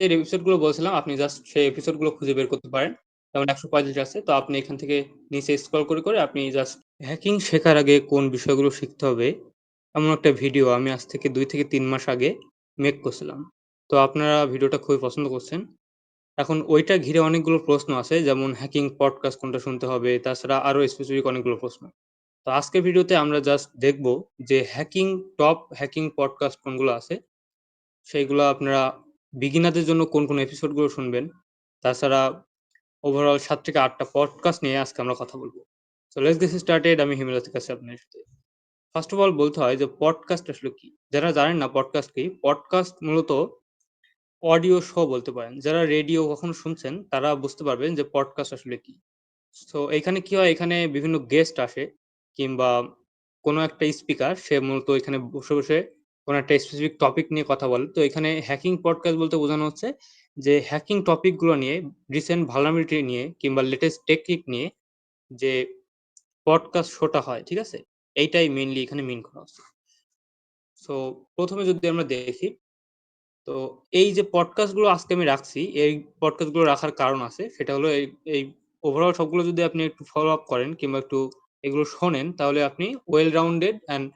এর এপিসোডগুলো বলছিলাম আপনি জাস্ট সেই এপিসোডগুলো খুঁজে বের করতে পারেন। যেমন ১৩৫ আছে। তো আপনি এখান থেকে নিচে স্ক্রল করে, করে আপনি জাস্ট হ্যাকিং শেখার আগে কোন বিষয়গুলো শিখতে হবে, এমন একটা ভিডিও আমি আজ থেকে দুই থেকে তিন মাস আগে মেক করছিলাম। তো আপনারা ভিডিওটা খুবই পছন্দ করছেন। এখন ওইটা ঘিরে অনেকগুলো প্রশ্ন আছে যেমন হ্যাকিং পডকাস্ট কোনটা শুনতে হবে, তাছাড়া আরও স্পেসিফিক অনেকগুলো প্রশ্ন। তো আজকের ভিডিওতে আমরা জাস্ট দেখব যে হ্যাকিং টপ হ্যাকিং পডকাস্ট কোনগুলো আছে, সেইগুলা আপনারা বিগিনারদের জন্য কোন, কোন এপিসোডগুলো শুনবেন। তাছাড়া ওভারঅল সাত থেকে আটটা পডকাস্ট নিয়ে আজকে আমরা কথা বলব সো লেটস গেট স্টার্টেড আমি হিমেল আছি কাছে আপনার সাথে। ফার্স্ট অফ অল বলতে হয় যে পডকাস্ট আসলে কি? যারা জানেন না পডকাস্ট কি? পডকাস্ট মূলত অডিও শো বলতে পারেন। যারা রেডিও কখনো শুনছেন তারা বুঝতে পারবেন যে পডকাস্ট আসলে কি? সো এখানে কি হয়? এখানে বিভিন্ন গেস্ট আসে কিংবা কোনো একটা স্পিকার সে মূলত এখানে বসে, বসে কোনো একটা স্পেসিফিক টপিক নিয়ে কথা বলে। তো এখানে হ্যাকিং পডকাস্ট বলতে বোঝানো হচ্ছে যে হ্যাকিং টপিকগুলো নিয়ে রিসেন্ট ভালনারেবিলিটি নিয়ে কিংবা লেটেস্ট টেকনিক নিয়ে যে পডকাস্ট শোটা হয়, ঠিক আছে? এইটাই মেইনলি এখানে মিন করা হচ্ছে। সো প্রথমে যদি আমরা দেখি তো এই যে পডকাস্টগুলো আজকে আমি রাখছি, এই পডকাস্টগুলো রাখার কারণ আছে। সেটা হলো এই, এই ওভারঅল সবগুলো যদি আপনি একটু ফলো আপ করেন কিংবা একটু এগুলো শোনেন তাহলে আপনি ওয়েল রাউন্ডেড অ্যান্ড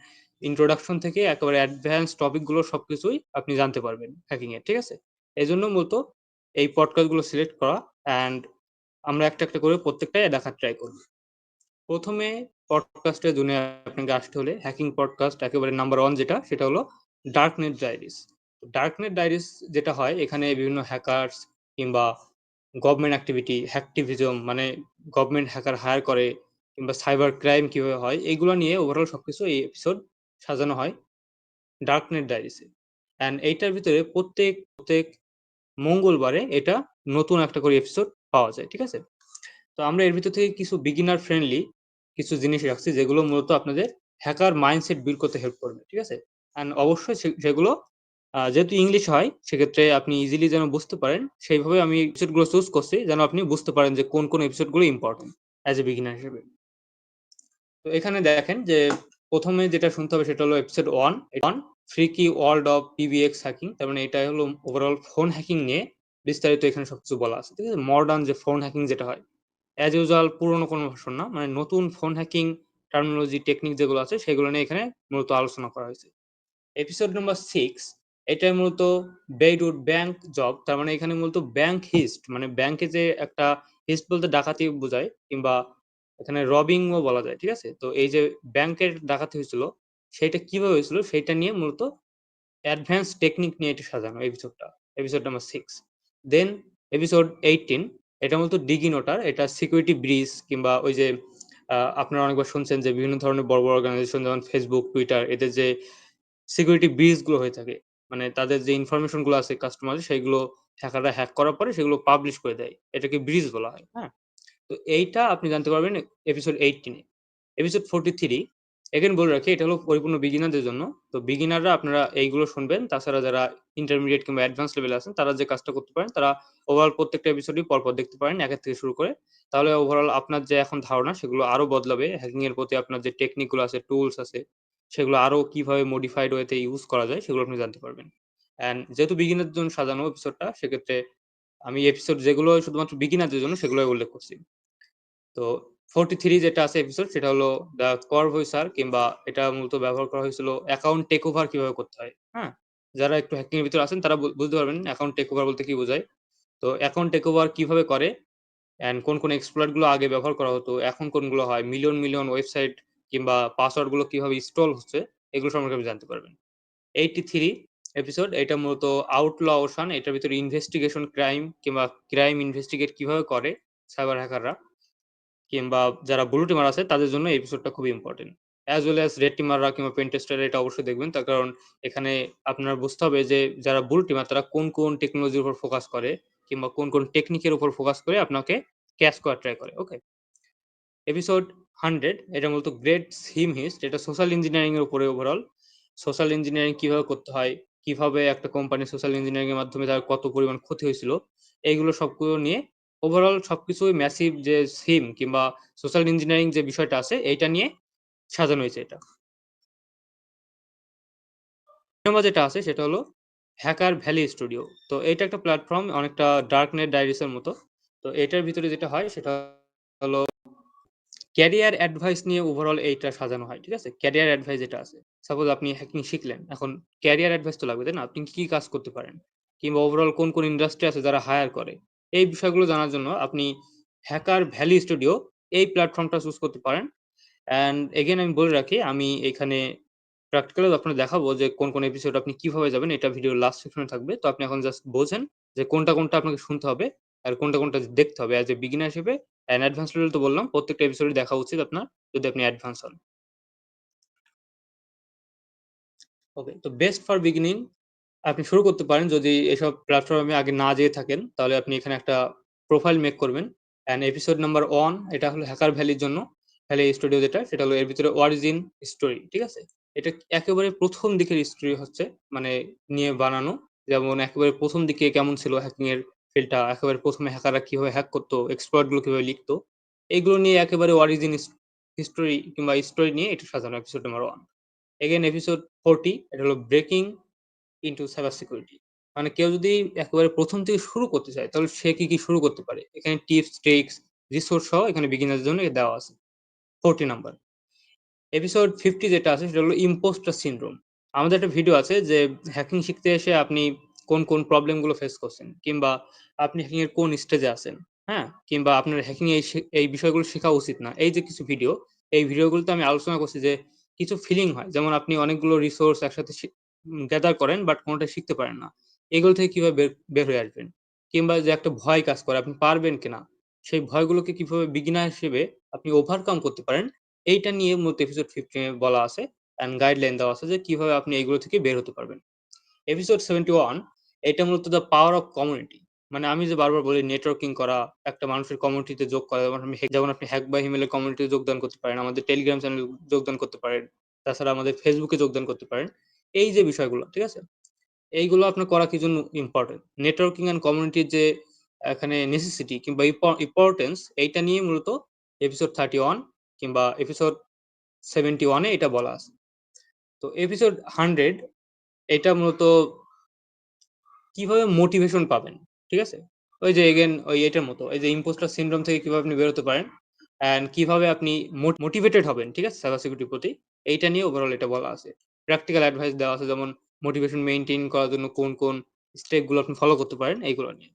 ইন্ট্রোডাকশন থেকে একেবারে অ্যাডভান্স টপিকগুলো সবকিছুই আপনি জানতে পারবেন হ্যাকিং এর, ঠিক আছে? এই জন্য মূলত এই পডকাস্টগুলো সিলেক্ট করা অ্যান্ড আমরা একটা, একটা করে প্রত্যেকটাই দেখার ট্রাই করব। ১ম এ পডকাস্টের দুনিয়ায় আপনাকে আসতে হলে হ্যাকিং পডকাস্ট একেবারে নাম্বার 1 যেটা সেটা হলো ডার্কনেট ডায়েরিজ। ডার্কনেট ডায়েরিজ যেটা হয় এখানে বিভিন্ন হ্যাকার্স কিংবা গভর্নমেন্ট অ্যাক্টিভিটি, হ্যাকটিভিজম মানে গভর্নমেন্ট হ্যাকার হায়ার করে কিংবা সাইবার ক্রাইম কীভাবে হয় এগুলো নিয়ে ওভারঅল সবকিছু এই এপিসোড সাজানো হয় ডার্কনেট ডায়েরিজে। অ্যান্ড এইটার ভিতরে প্রত্যেক, প্রত্যেক মঙ্গলবারে এটা নতুন একটা করে এপিসোড পাওয়া যায়, ঠিক আছে? তো আমরা এর ভিতর থেকে কিছু বিগিনার ফ্রেন্ডলি কিছু জিনিস রাখছি যেগুলো মূলত আপনাদের হ্যাকার মাইন্ডসেট বিল্ড করতে হেল্প করবে, ঠিক আছে? অ্যান্ড অবশ্যই সেগুলো যেহেতু ইংলিশ হয় সেক্ষেত্রে আপনি ইজিলি যেন বুঝতে পারেন সেইভাবে আমি এপিসোডগুলো চুজ করছি যেন আপনি বুঝতে পারেন যে কোন, কোন এপিসোডগুলো ইম্পোর্টেন্ট অ্যাজ এ বিগিনার হিসেবে। তো এখানে দেখেন যে ১ম এ যেটা শুনতে হবে সেটা হলো episode 1 1 freaky world of PBX hacking তার মানে এটাই হলো ওভারঅল ফোন হ্যাকিং নিয়ে বিস্তারিত এখানে সবকিছু বলা আছে, ঠিক আছে? মডার্ন যে ফোন হ্যাকিং যেটা হয়। অ্যাজ ইউজুয়াল পুরনো কোনো ভাষণ না। মানে নতুন ফোন হ্যাকিং টার্মিনোলজি টেকনিক যেগুলো আছে সেগুলো নিয়ে এখানে মূলত আলোচনা করা হয়েছে। এপিসোড নাম্বার সিক্স এটা মূলত বেইরুট ব্যাংক জব তার মানে এখানে মূলত ব্যাংক হিস্ট মানে ব্যাংকে যে একটা হিস্ট বলতে ডাকাতি বোঝায় কিংবা এখানে রবিং ও বলা যায়, ঠিক আছে? তো এই যে ব্যাংকের ডাকাতি হয়েছিল সেটা কীভাবে হয়েছিল সেইটা নিয়ে মূলত অ্যাডভান্স টেকনিক নিয়ে এটা সাজানো এপিসোডটা। Episode number six then episode 18 এটা মূলত ডিগিনোটার এটা সিকিউরিটি ব্রিজ কিংবা ওই যে আপনারা অনেকবার শুনছেন যে বিভিন্ন ধরনের বড়, বড় অর্গানাইজেশন যেমন ফেসবুক টুইটার এদের যে সিকিউরিটি ব্রিজগুলো হয়ে থাকে। মানে তাদের যে ইনফরমেশনগুলো আছে কাস্টমারের সেগুলো হ্যাকাররা হ্যাক করার পরে সেগুলো পাবলিশ করে দেয়। এটাকে ব্রিজ বলা হয়, হ্যাঁ? তো এইটা আপনি জানতে পারবেন এপিসোড 18 এ। এপিসোড 43 এগেইন বলে রাখি এটা হলো পরিপূর্ণ বিগিনারদের জন্য। তো বিগিনাররা আপনারা এইগুলো শুনবেন। তাছাড়া যারা ইন্টারমিডিয়েট কিংবা অ্যাডভান্স লেভেলে আছেন তারা যে কাজটা করতে পারেন তারা ওভারঅল প্রত্যেকটা এপিসোডই পরপর দেখতে পারেন ১ থেকে শুরু করে। তাহলে ওভারঅল আপনার যে এখন ধারণা সেগুলো আরও বদলাবে। হ্যাকিং এর প্রতি আপনার যে টেকনিকগুলো আছে, টুলস আছে সেগুলো আরও কীভাবে মডিফাইড ওয়েতে ইউজ করা যায় সেগুলো আপনি জানতে পারবেন। অ্যান্ড যেহেতু বিগিনারদের জন্য সাজানো এপিসোডটা সেক্ষেত্রে আমি এপিসোড যেগুলো শুধুমাত্র বিগিনারদের জন্য সেগুলোই উল্লেখ করছি। তো 43 যেটা আছে এপিসোড সেটা হলো দ্য করভয়েসার কিংবা এটা মূলত ব্যবহার করা হয়েছিল অ্যাকাউন্ট টেক ওভার কীভাবে করতে হয়, হ্যাঁ? যারা একটু হ্যাকিং এর ভিতরে আছেন তারা বুঝতে পারবেন অ্যাকাউন্ট টেক ওভার বলতে কি বোঝায়। তো অ্যাকাউন্ট টেক ওভার কীভাবে করে অ্যান্ড কোন, কোন এক্সপ্লয়েটগুলো আগে ব্যবহার করা হতো, এখন কোনগুলো হয়, মিলিয়ন, মিলিয়ন ওয়েবসাইট কিংবা পাসওয়ার্ডগুলো কীভাবে ইনস্টল হচ্ছে এগুলো সম্পর্কে আপনি জানতে পারবেন। 83 এপিসোড এটা মূলত আউটল ওশান এটার ভিতরে ইনভেস্টিগেশন ক্রাইম কিংবা ক্রাইম ইনভেস্টিগেট কীভাবে করে সাইবার হ্যাকাররা কিংবা যারা ব্লু টিমার আছে তাদের জন্য এপিসোডটা খুব important. As well as red টিমাররা কিংবা পেন টেস্টাররা এটা অবশ্যই দেখবেন। তার কারণ এখানে আপনার বুঝতে হবে যে যারা ব্লু টিমার তারা কোন, কোন টেকনোলজির উপর ফোকাস করে কিংবা কোন, কোন টেকনিকের উপর ফোকাস করে আপনাকে ক্যাশ করার ট্রাই করে। ওকে? এপিসোড 100 এটা মূলত গ্রেট সিম হিস্ট এটা সোশ্যাল ইঞ্জিনিয়ারিং এর উপরে ওভারঅল। সোশ্যাল ইঞ্জিনিয়ারিং কীভাবে করতে হয়, কীভাবে একটা কোম্পানি সোশ্যাল ইঞ্জিনিয়ারিং এর মাধ্যমে তার কত পরিমাণ ক্ষতি হয়েছিল, এইগুলো সবগুলো নিয়ে ওভারঅল সবকিছুই ম্যাসিভ যে সিম কিংবা সোশ্যাল ইঞ্জিনিয়ারিং যে বিষয়টা আছে এইটা নিয়ে সাজানো হয়েছে এটা। নম্বর যেটা আছে সেটা হলো হ্যাকার ভ্যালি স্টুডিও। তো এটা একটা প্ল্যাটফর্ম অনেকটা ডার্ক নেট ডায়েরিস এর মতো। তো এটার ভিতরে যেটা হয় সেটা হলো ক্যারিয়ার অ্যাডভাইস নিয়ে ওভারঅল এইটা সাজানো হয়। ঠিক আছে? ক্যারিয়ার অ্যাডভাইস যেটা আছে। সাপোজ আপনি হ্যাকিং শিখলেন। এখন ক্যারিয়ার অ্যাডভাইস তো লাগবে, তাই না? আপনি কি কাজ করতে পারেন? কিংবা ওভারঅল কোন, কোন ইন্ডাস্ট্রি আছে যারা হায়ার করে। এই বিষয়গুলো জানার জন্য আপনি হ্যাকার ভ্যালি স্টুডিও এই প্ল্যাটফর্মটা চুজ করতে পারেন। অ্যান্ড এগেন আমি বলে রাখি আমি এখানে প্র্যাকটিক্যালি আপনাদের দেখাবো যে কোন, কোন এপিসোড আপনি কীভাবে যাবেন এটা ভিডিওর লাস্ট সেকশনে থাকবে। তো আপনি এখন জাস্ট বোঝেন যে কোনটা, কোনটা আপনাকে শুনতে হবে আর কোনটা, কোনটা দেখতে হবে অ্যাজ এ বিগিনার হিসেবে অ্যান্ড অ্যাডভান্স লেভেল তো বললাম প্রত্যেকটা এপিসোডই দেখা উচিত আপনার যদি আপনি অ্যাডভান্স হন। ওকে তো বেস্ট ফর বিগিনিং আপনি শুরু করতে পারেন যদি এসব প্ল্যাটফর্মে আগে না যেয়ে থাকেন তাহলে আপনি এখানে একটা প্রোফাইল মেক করবেন অ্যান্ড এপিসোড নাম্বার ওয়ান এটা হলো হ্যাকার ভ্যালির জন্য ভ্যালি স্টুডিও যেটা সেটা হলো এর ভিতরে অরিজিন স্টোরি ঠিক আছে? এটা একেবারে প্রথম দিকের স্টোরি হচ্ছে মানে নিয়ে বানানো। যেমন একেবারে প্রথম দিকে কেমন ছিল হ্যাকিং এর ফিল্ডটা, একেবারে ১ম এ হ্যাকাররা কীভাবে হ্যাক করতো, এক্সপ্লয়েটগুলো কীভাবে লিখতো। এগুলো নিয়ে একেবারে অরিজিন হিস হিস্টোরি কিংবা স্টোরি নিয়ে এটা সাজানো এপিসোড নাম্বার 1 এগেইন এপিসোড 40 এটা হলো ব্রেকিং ইনটু সাইবার সিকিউরিটি। মানে কেউ যদি একেবারে প্রথম থেকে শুরু করতে চায় তাহলে সে কি, কি শুরু করতে পারে? এখানে টিপস, ট্রিকস, রিসোর্স সহ এখানে বিগিনারদের জন্য দেওয়া আছে। 40 নাম্বার। এপিসোড 50 যেটা আছে সেটা হলো ইম্পোস্টার সিনড্রোম। আমাদের একটা ভিডিও আছে যে হ্যাকিং শিখতে এসে আপনি কোন, কোন প্রবলেমগুলো ফেস করছেন কিংবা আপনি হ্যাকিং এর কোন স্টেজে আছেন, হ্যাঁ? কিংবা আপনার হ্যাকিং এই এই বিষয়গুলো শেখা উচিত না। এই যে কিছু ভিডিও, এই ভিডিওগুলোতে আমি আলোচনা করছি যে কিছু ফিলিং হয়। যেমন আপনি অনেকগুলো রিসোর্স একসাথে গ্যাদার করেন বাট কোনটাই শিখতে পারেন না। এগুলো থেকে কীভাবে বের হয়ে আসবেন? কিংবা যে একটা ভয় কাজ করে আপনি পারবেন কিনা? সেই ভয়গুলোকে কীভাবে বিগিনার হিসেবে আপনি ওভারকাম করতে পারেন এইটা নিয়ে মূলত এপিসোড 15 এ বলা আছে অ্যান্ড গাইডলাইন দেওয়া আছে যে কীভাবে আপনি এগুলো থেকে বের হতে পারবেন। এপিসোড 71 এটা মূলত দ্যা পাওয়ার অফ কমিউনিটি। মানে আমি যে বারবার বলি নেটওয়ার্কিং করা, একটা মানুষের কমিউনিটিতে যোগ করা যেমন আমি যেমন আপনি হ্যাক বাই হিমেল এর কমিউনিটিতে যোগদান করতে পারেন, আমাদের টেলিগ্রাম চ্যানেলে যোগদান করতে পারেন। তাছাড়া আমাদের ফেসবুকে যোগদান করতে পারেন। এই যে বিষয়গুলো, ঠিক আছে? এইগুলো আপনার করা কি জন্য ইম্পোর্টেন্ট? নেটওয়ার্কিং অ্যান্ড কমিউনিটির যে এখানে নেসেসিটি কিংবা ইম্পর্টেন্স এইটা নিয়ে মূলত এপিসোড 31 কিংবা এপিসোড 71 এ এটা বলা আছে। তো এপিসোড 100 এটা মূলত কীভাবে মোটিভেশন পাবেন, ঠিক আছে? ওই যে এগেইন ওই এটার মতো। এই যে ইম্পোস্টার সিনড্রোম থেকে কীভাবে আপনি বের হতে পারেন অ্যান্ড কীভাবে আপনি মোট মোটিভেটেড হবেন, ঠিক আছে? সাইবার সিকিউরিটির প্রতি। এইটা নিয়ে ওভারঅল এটা বলা আছে। প্র্যাকটিক্যাল অ্যাডভাইস দেওয়া আছে যেমন মোটিভেশন মেইনটেইন করার জন্য কোন, কোন স্টেপগুলো আপনি ফলো করতে পারেন এইগুলো নিয়ে।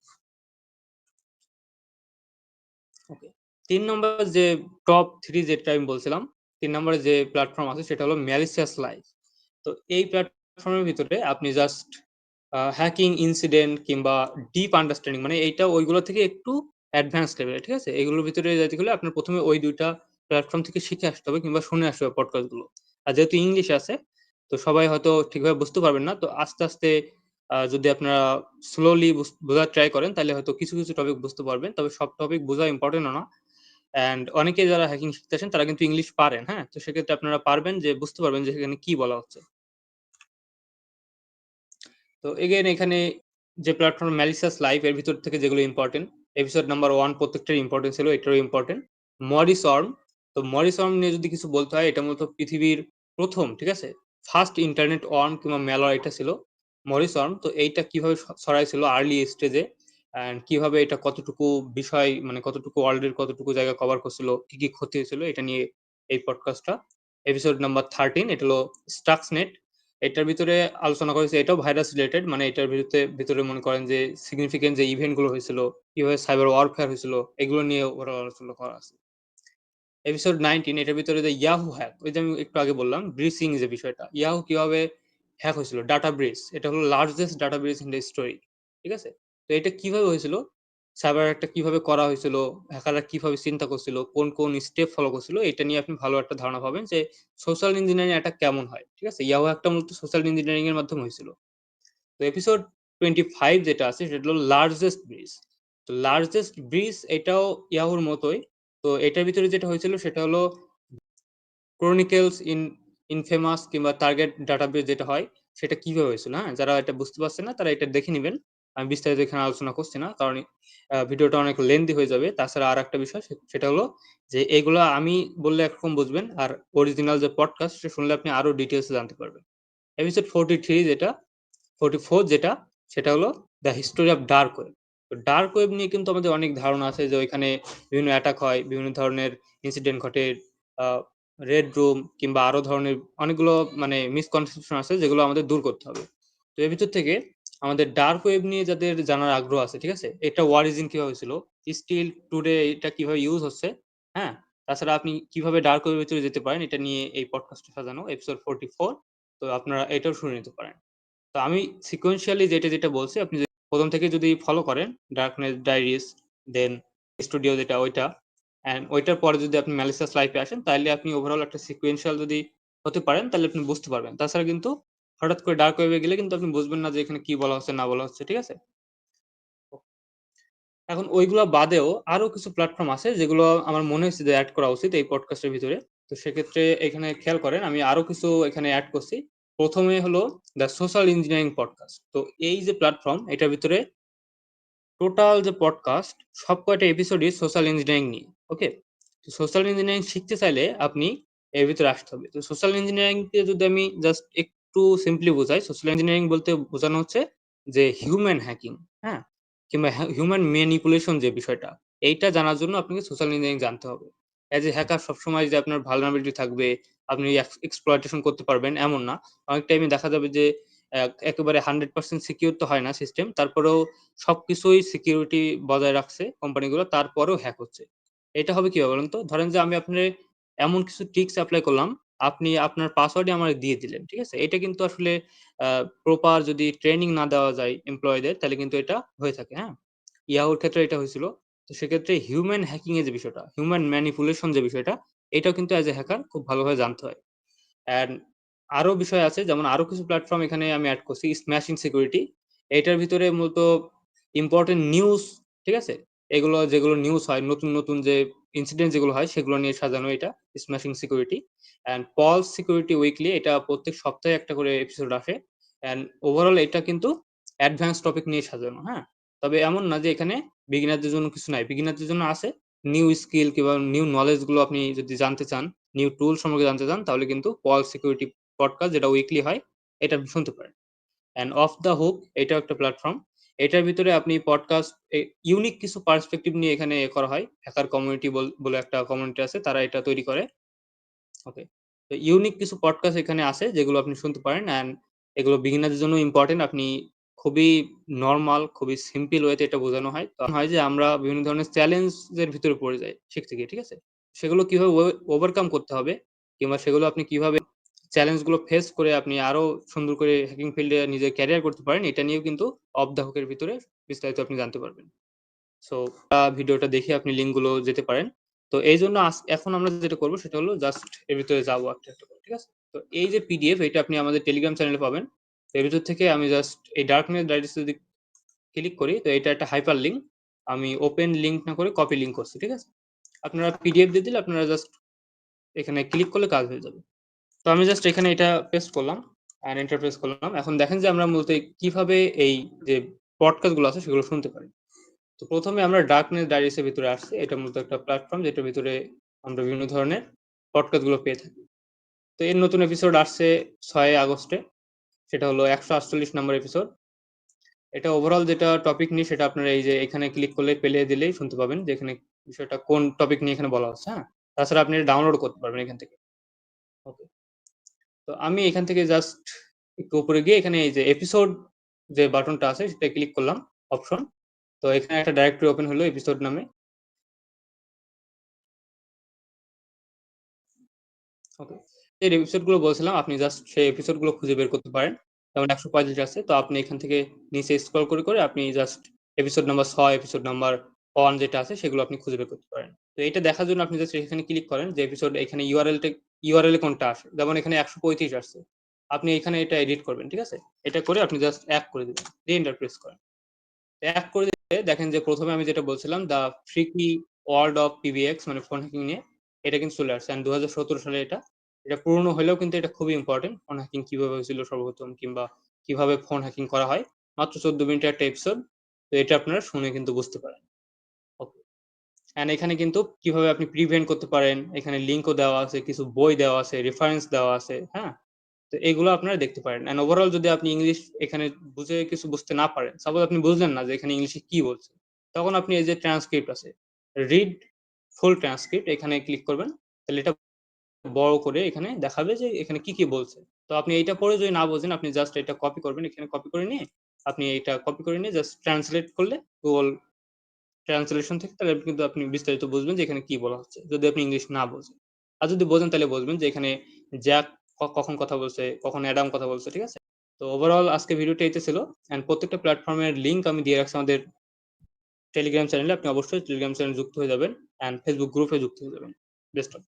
ওকে। ৩ নম্বর যে টপ 3 যেটা আমি বলছিলাম, তিন নম্বরে যে প্ল্যাটফর্ম আছে সেটা হলো ম্যালিসিয়াস লাইভ। তো এই প্ল্যাটফর্মের ভিতরে আপনি জাস্ট হ্যাকিং ইনসিডেন্ট কিংবা ডিপ আন্ডারস্ট্যান্ডিং মানে এইটা ওইগুলো থেকে একটু অ্যাডভান্স লেভেলের, ঠিক আছে? এগুলোর ভিতরে যাইতে গেলে আপনার প্রথমে ওই দুইটা প্ল্যাটফর্ম থেকে শিখে আসতে হবে কিংবা শুনে আসতে হবে পডকাস্টগুলো। আর যেহেতু ইংলিশ আছে তো সবাই হয়তো ঠিকভাবে বুঝতে পারবেন না। তো আস্তে, আস্তে যদি আপনারা স্লোলি বুঝ বোঝার ট্রাই করেন তাহলে হয়তো কিছু, কিছু টপিক বুঝতে পারবেন। তবে সব টপিক বোঝা ইম্পর্টেন্ট না। অ্যান্ড অনেকে যারা হ্যাকিং শিখতেছেন তারা কিন্তু ইংলিশ পারেন, হ্যাঁ? তো সেক্ষেত্রে আপনারা পারবেন যে বুঝতে পারবেন যে সেখানে কি বলা হচ্ছে। তো এগেন এখানে যে প্ল্যাটফর্ম ম্যালিসিয়াস লাইভ এর ভিতর থেকে যেগুলো ইম্পর্টেন্ট এপিসোড নাম্বার 1 প্রত্যেকটারই ইম্পোর্টেন্ট ছিল, এটারও ইম্পর্টেন্ট মরিস অর্ম, তো মরিস অর্ম নিয়ে যদি কিছু বলতে হয় এটা মূলত পৃথিবীর প্রথম ঠিক আছে? ফার্স্ট ইন্টারনেট ওয়ার্ম কিংবা ম্যালওয়্যার এটা ছিল। মরিস অর্ম তো এইটা কীভাবে ছড়াইছিল আর্লি স্টেজে অ্যান্ড কীভাবে এটা কতটুকু বিষয় মানে কতটুকু ওয়ার্লড এর কতটুকু জায়গা কভার করছিল, কি, কি ক্ষতি হয়েছিল এটা নিয়ে এই পডকাস্টটা। এপিসোড নাম্বার 13 এটা হলো স্টাক্সনেট। এটার ভিতরে আলোচনা করা হয়েছে এটাও ভাইরাস রিলেটেড মানে এটার ভিতরে ভিতরে মনে করেন যে সিগনিফিক্যান্ট যে ইভেন্টগুলো হয়েছিল, কীভাবে সাইবার ওয়ারফেয়ার হয়েছিল এগুলো নিয়ে ওরা আলোচনা করা আছে। এপিসোড 19 এটার ভিতরে যে ইয়াহু হ্যাক ওই যে আমি একটু আগে বললাম ব্রিসিং যে বিষয়টা। ইয়াহু কীভাবে হ্যাক হয়েছিল, ডাটা ব্রিজ এটা হলো largest data breach in the story. ঠিক আছে? তো এটা কীভাবে হয়েছিল? সাইবার একটা কীভাবে করা হয়েছিল, হ্যাকাররা কীভাবে চিন্তা করছিল, কোন, কোন স্টেপ ফলো করছিল এটা নিয়ে আপনি ভালো একটা ধারণা পাবেন যে সোশ্যাল ইঞ্জিনিয়ারিং অ্যাটাক কেমন হয়। ঠিক আছে? ইয়াহু একটা মূলত সোশ্যাল ইঞ্জিনিয়ারিং এর মাধ্যমে হয়েছিল। তো এপিসোড 25 যেটা আছে সেটা হলো লার্জেস্ট ব্রিজ তো লার্জেস্ট ব্রিজ এটাও ইয়াহুর মতোই। তো এটার ভিতরে যেটা হয়েছিল সেটা হলো ক্রনিকলস ইন ইনফেমাস কিংবা টার্গেট ডাটাবেস যেটা হয় সেটা কীভাবে হয়েছিল, হ্যাঁ? যারা এটা বুঝতে পারছে না তারা এটা দেখে নিবেন। আমি বিস্তারিত এখানে আলোচনা করছি না। কারণ ভিডিওটা অনেক লেন্থি হয়ে যাবে। তাছাড়া আর একটা বিষয় সেটা হলো যে এগুলা আমি বললে একরকম বুঝবেন আর অরিজিনাল যে পডকাস্ট সেটা শুনলে আপনি আরও ডিটেলস জানতে পারবেন। এপিসোড 43 যেটা 44 যেটা সেটা হলো the history of dark web. Dark web নিয়ে কিন্তু আমাদের অনেক ধারণা আছে যে ওইখানে বিভিন্ন অ্যাটাক হয়, বিভিন্ন ধরনের ইনসিডেন্ট ঘটে। রেড রুম কিংবা আরও ধরনের অনেকগুলো মানে মিসকনসেপশন আছে যেগুলো আমাদের দূর করতে হবে। তো এর ভিতর থেকে আমাদের ডার্ক ওয়েব নিয়ে যাদের জানার আগ্রহ আছে, ঠিক আছে? এটা অরিজিন কীভাবে হয়েছিল, স্টিল টুডে এটা কীভাবে ইউজ হচ্ছে, হ্যাঁ? তাছাড়া আপনি কীভাবে ডার্ক ওয়েব এর ভিতরে যেতে পারেন এটা নিয়ে এই পডকাস্টটা সাজানো এপিসোড 44 তো আপনারা এটাও শুনে নিতে পারেন। তো আমি সিকোয়েন্সিয়ালি যেটা, যেটা বলছি আপনি ১ম থেকে যদি ফলো করেন ডার্কনেস ডায়রিজ দেন স্টুডিও যেটা ওইটা অ্যান্ড ওইটার পরে যদি আপনি ম্যালিসিয়াস লাইফে আসেন তাহলে আপনি ওভারঅল একটা সিকুয়েন্সিয়াল যদি হতে পারেন তাহলে আপনি বুঝতে পারবেন। তাছাড়া কিন্তু হঠাৎ করে ডার্ক ওয়েব গেলে কিন্তু আপনি বুঝবেন না যে এখানে কি বলা হচ্ছে না বলা হচ্ছে, ঠিক আছে? এখন ওইগুলো বাদেও আরও কিছু প্ল্যাটফর্ম আছে যেগুলো আমার মনে হয়েছে যে অ্যাড করা উচিত এই পডকাস্টের ভিতরে। তো সেক্ষেত্রে এখানে খেয়াল করেন আমি আরও কিছু এখানে অ্যাড করছি। ১ম এ হলো দ্য সোশ্যাল ইঞ্জিনিয়ারিং পডকাস্ট। তো এই যে প্ল্যাটফর্ম এটার ভিতরে টোটাল যে পডকাস্ট সব কয়টা এপিসোডই সোশ্যাল ইঞ্জিনিয়ারিং নিয়ে। ওকে? তো সোশ্যাল ইঞ্জিনিয়ারিং শিখতে চাইলে আপনি এর ভিতরে আসতে হবে। তো সোশ্যাল ইঞ্জিনিয়ারিং কে যদি আমি জাস্ট একটু সিম্পলি বোঝাই সোশ্যাল ইঞ্জিনিয়ারিং বলতে বোঝানো হচ্ছে যে হিউম্যান হ্যাকিং, হ্যাঁ? কিংবা হিউম্যান ম্যানিপুলেশন যে বিষয়টা, এইটা জানার জন্য আপনাকে সোশ্যাল ইঞ্জিনিয়ারিং জানতে হবে। এজ এ হ্যাকার সবসময় যে আপনার ভালনারেবিলিটি থাকবে, আপনি এক্স এক্সপ্লয়টেশন করতে পারবেন এমন না। অনেক টাইমে দেখা যাবে যে একেবারে 100% সিকিউর তো হয় না সিস্টেম। তারপরেও সবকিছুই সিকিউরিটি বজায় রাখছে কোম্পানিগুলো, তারপরেও হ্যাক হচ্ছে। এটা হবে কীভাবে বলুন তো? ধরেন যে আমি আপনারে এমন কিছু ট্রিকস অ্যাপ্লাই করলাম, আপনি আপনার পাসওয়ার্ডই আমারে দিয়ে দিলেন। ঠিক আছে? এটা কিন্তু আসলে প্রপার যদি ট্রেনিং না দেওয়া যায় এমপ্লয়িদের তাহলে কিন্তু এটা হয়ে থাকে, হ্যাঁ? ইয়াহুর ক্ষেত্রে এটা হয়েছিল। তো সেক্ষেত্রে হিউম্যান হ্যাকিং এর যে বিষয়টা, হিউম্যান ম্যানিপুলেশন যে বিষয়টা, এটাও কিন্তু অ্যাজ এ হ্যাকার খুব ভালোভাবে জানতে হয়। অ্যান্ড আরও বিষয় আছে যেমন আরও কিছু প্ল্যাটফর্ম এখানে আমি অ্যাড করছি স্ম্যাশিং সিকিউরিটি। এটার ভিতরে মূলত ইম্পোর্টেন্ট নিউজ, ঠিক আছে? এগুলো যেগুলো নিউজ হয়, নতুন, নতুন যে ইনসিডেন্ট যেগুলো হয় সেগুলো নিয়ে সাজানো এটা smashing security. And Paul's security weekly এটা প্রত্যেক সপ্তাহে একটা করে এপিসোড আসে। অ্যান্ড ওভারঅল এটা কিন্তু অ্যাডভান্স টপিক নিয়ে সাজানো, হ্যাঁ? তবে এমন না যে এখানে বিগিনারদের জন্য কিছু নাই। বিগিনারদের জন্য আছে নিউ স্কিল কিংবা নিউ নলেজগুলো আপনি যদি জানতে চান, নিউ টুল সম্পর্কে জানতে চান তাহলে কিন্তু পল সিকিউরিটি পডকাস্ট যেটা উইকলি হয় এটা শুনতে পারেন। অ্যান্ড অফ দ্য হুক এটাও একটা প্ল্যাটফর্ম। এটার ভিতরে আপনি পডকাস্ট ইউনিক কিছু পার্সপেক্টিভ নিয়ে এখানে এ করা হয়। হ্যাকার কমিউনিটি বল বলে একটা কমিউনিটি আছে তারা এটা তৈরি করে। ওকে। তো ইউনিক কিছু পডকাস্ট এখানে আছে যেগুলো আপনি শুনতে পারেন অ্যান্ড এগুলো বিগিনারদের জন্য ইম্পোর্টেন্ট। আপনি খুবই নর্মাল খুবই সিম্পল ওয়েতে এটা বোঝানো হয়। তখন হয় যে আমরা বিভিন্ন ধরনের চ্যালেঞ্জ এর ভিতরে পড়ে যাই শিখতে গিয়ে, ঠিক আছে? সেগুলো কীভাবে ওভারকাম করতে হবে কিংবা সেগুলো আপনি কীভাবে চ্যালেঞ্জগুলো ফেস করে আপনি আরও সুন্দর করে হ্যাকিং ফিল্ডে নিজের ক্যারিয়ার করতে পারেন এটা নিয়েও কিন্তু হুক ভিতরে বিস্তারিত আপনি জানতে পারবেন। সো ভিডিওটা দেখে আপনি লিঙ্কগুলো যেতে পারেন। তো এইজন্য আস এখন আমরা যেটা করব সেটা হলো জাস্ট এর ভিতরে যাব একটা, একটা ঠিক আছে? তো এই যে পিডিএফ এটা আপনি আমাদের টেলিগ্রাম চ্যানেলে পাবেন। এর ভিতর থেকে আমি জাস্ট এই ডার্কনেস ডাইরিস যদি ক্লিক করি তো এটা একটা হাইপার লিঙ্ক। আমি ওপেন লিঙ্ক না করে কপি লিঙ্ক করছি, ঠিক আছে? আপনারা পিডিএফ দিয়ে দিলে আপনারা জাস্ট এখানে ক্লিক করলে কাজ হয়ে যাবে। তো আমি জাস্ট এখানে এটা পেস্ট করলাম অ্যান্ড এন্টার প্রেস করলাম। এখন দেখেন যে আমরা মূলত কীভাবে এই যে পডকাস্টগুলো আছে সেগুলো শুনতে পারি। তো প্রথমে আমরা ডার্কনেস ডায়রিস এর ভিতরে আসছি। এটা মূলত একটা প্ল্যাটফর্ম যেটার ভিতরে আমরা বিভিন্ন ধরনের পডকাস্টগুলো পেয়ে থাকি। তো এর নতুন এপিসোড আসছে ছয় আগস্টে। সেটা হলো ১৪৮ নম্বর এপিসোড। এটা ওভারঅল যেটা টপিক নিয়ে সেটা আপনারা এই যে এখানে ক্লিক করলে পেলে দিলেই শুনতে পাবেন যে এখানে বিষয়টা কোন টপিক নিয়ে এখানে বলা হচ্ছে, হ্যাঁ? তাছাড়া আপনি ডাউনলোড করতে পারবেন এখান থেকে। ওকে। তো আমি এখান থেকে জাস্ট একটু উপরে গিয়ে এখানে এই যে এপিসোড যে বাটনটা আছে সেটা ক্লিক করলাম অপশন। তো এখানে একটা ডাইরেক্টরি ওপেন হলো এপিসোড নামে। ওকে। এই এপিসোডগুলো বলছিলাম আপনি জাস্ট সেই এপিসোডগুলো খুঁজে বের করতে পারেন। যেমন ১৩৫ আছে। তো আপনি এখান থেকে নিচে স্ক্রল করে, করে আপনি জাস্ট এপিসোড নাম্বার ছয় এপিসোড নাম্বার ওয়ান যেটা আছে সেগুলো আপনি খুঁজে বের করতে পারেন। তো এটা দেখার জন্য আপনি জাস্ট এখানে ক্লিক করেন যে এপিসোড এখানে ইউআরএল টা ইউআরএল কোনটা আসে। যেমন এখানে ১৩৫ আসছে। আপনি এখানে এটা এডিট করবেন, ঠিক আছে? এটা করে আপনি জাস্ট ১ করে দিবেন। দিয়ে এন্টার প্রেস করেন। ১ করে দিলে দেখেন যে প্রথমে আমি যেটা বলছিলাম the freaky world of PBX মানে ফোন হ্যাকিং নিয়ে এটা কিন্তু চলে আসছে। অ্যান্ড ২০১৭ সালে এটা। এটা পুরনো হলেও কিন্তু এটা খুবই ইম্পোর্টেন্ট। ফোন হ্যাকিং কীভাবে হয়েছিল সর্বপ্রথম কিংবা কীভাবে ফোন হ্যাকিং করা হয়। মাত্র ১৪ মিনিটের একটা এপিসোড। তো এটা আপনারা শুনে কিন্তু বুঝতে পারেন। অ্যান্ড এখানে কিন্তু কীভাবে আপনি প্রিভেন্ট করতে পারেন, এখানে লিঙ্কও দেওয়া আছে, কিছু বই দেওয়া আছে, রেফারেন্স দেওয়া আছে, হ্যাঁ? তো এগুলো আপনারা দেখতে পারেন। অ্যান্ড ওভারঅল যদি আপনি ইংলিশ এখানে বুঝে কিছু বুঝতে না পারেন, সাপোজ আপনি বুঝলেন না যে এখানে ইংলিশে কি বলছে। তখন আপনি এই যে ট্রান্সক্রিপ্ট আছে, রিড ফুল ট্রান্সক্রিপ্ট এখানে ক্লিক করবেন। তাহলে এটা বড় করে এখানে দেখাবে যে এখানে কি, কি বলছে। তো আপনি এইটা পড়ে যদি না বোঝেন আপনি জাস্ট এটা কপি করবেন। এখানে কপি করে নিয়ে আপনি এটা কপি করে নিয়ে জাস্ট ট্রান্সলেট করলে গুগল ট্রান্সলেশন থেকে তাহলে কিন্তু আপনি বিস্তারিত বুঝবেন যে এখানে কি বলা হচ্ছে। যদি আপনি ইংলিশ না বোঝেন। আর যদি বোঝেন তাহলে বুঝবেন যে এখানে জ্যাক কখন কথা বলছে, কখন অ্যাডাম কথা বলছে, ঠিক আছে? তো ওভারঅল আজকে ভিডিওটা এইটা ছিল। অ্যান্ড প্রত্যেকটা প্ল্যাটফর্মের লিংক আমি দিয়ে রাখছি আমাদের টেলিগ্রাম চ্যানেলে। আপনি অবশ্যই টেলিগ্রাম চ্যানেলে যুক্ত হয়ে যাবেন অ্যান্ড Facebook গ্রুপে যুক্ত হয়ে যাবেন। Best of